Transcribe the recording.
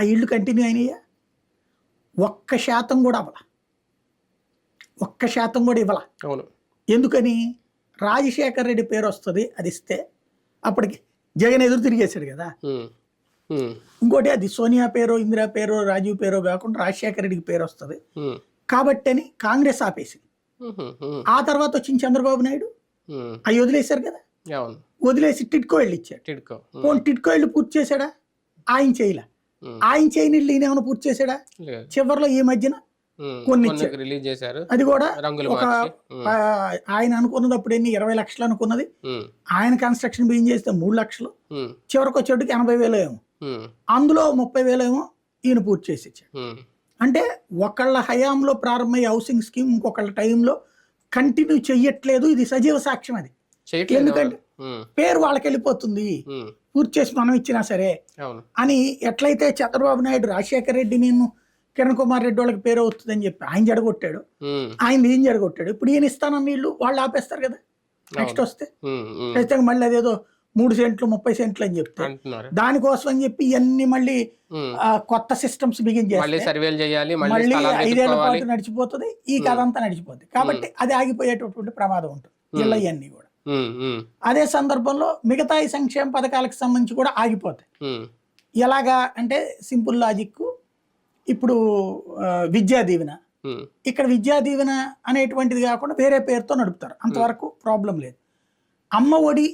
ఆ ఇళ్ళు కంటిన్యూ అయినాయా? ఒక్క శాతం కూడా అవ్వాల. ఒక్క శాతం కూడా ఇవ్వాల. అవును. ఎందుకని? రాజశేఖర్ రెడ్డి పేరు వస్తుంది అది ఇస్తే అప్పటికి జగన్ ఎదురు తిరిగేశాడు కదా. ఇంకోటి అది సోనియా పేరు ఇందిరా పేరు రాజీవ్ పేరు కాకుండా రాజశేఖర రెడ్డికి పేరు వస్తుంది. కాబట్టి అని కాంగ్రెస్ ఆపేసింది. ఆ తర్వాత వచ్చింది చంద్రబాబు నాయుడు. అవి వదిలేశారు కదా. వదిలేసి టిట్కో వెళ్ళి ఇచ్చాడు పోనీ టిట్కో వెళ్ళి పూర్తి చేశాడా? ఆయన చేయలే. ఆయన చేయని ఈయన ఏమైనా పూర్తి చేశాడా? లేదు. చివరిలో ఈ మధ్యన కొన్ని. రిలీజ్ చేశారు. అది కూడా ఒక ఆయన అనుకున్నది అప్పుడు ఎన్ని? ఇరవై లక్షలు అనుకున్నది. ఆయన కన్స్ట్రక్షన్ బిగిన్ చేస్తే మూడు లక్షలు. చివరికి వచ్చేటికి ఎనభై వేలు ఏమో. అందులో ముప్పై వేలు ఏమో ఈయన పూర్తి చేసి ఇచ్చాడు. అంటే ఒకళ్ళ హయాంలో ప్రారంభమయ్యే హౌసింగ్ స్కీమ్ ఇంకొకళ్ళ టైంలో కంటిన్యూ చెయ్యట్లేదు. ఇది సజీవ సాక్ష్యం అది. ఎందుకంటే- పేరు వాళ్ళకి వెళ్ళిపోతుంది పూర్తి చేసి మనం ఇచ్చినా సరే. అని ఎట్లయితే చంద్రబాబు నాయుడు రాజశేఖర రెడ్డి నేను కిరణ్ కుమార్ రెడ్డి వాళ్ళకి పేరు అవుతుందని చెప్పి ఆయన జడగొట్టాడు. ఆయన ఏం జడగొట్టాడు? ఇప్పుడు ఈయన ఇస్తానన్న వీళ్ళు వాళ్ళు ఆపేస్తారు కదా. నెక్స్ట్ వస్తే. ఖచ్చితంగా మళ్ళీ అదేదో మూడు సెంట్లు ముప్పై సెంట్లు అని చెప్తే. దానికోసం అని చెప్పి ఇవన్నీ మళ్ళీ కొత్త సిస్టమ్స్ బిగిన్ మళ్ళీ ఐదేళ్ళ పాటు నడిచిపోతుంది. ఈ కథ అంతా నడిచిపోతుంది కాబట్టి అది ఆగిపోయేటటువంటి ప్రమాదం ఉంటుంది. ఇలా ఇవన్నీ అదే సందర్భంలో మిగతా ఈ సంక్షేమ పథకాలకు సంబంధించి కూడా ఆగిపోతాయి. ఎలాగా అంటే సింపుల్ లాజిక్ ఇప్పుడు విద్యా దీవెన. ఇక్కడ విద్యా దీవెన అనేటువంటిది కాకుండా వేరే పేరుతో నడుపుతారు. అంతవరకు ప్రాబ్లం లేదు. అమ్మ ఒడి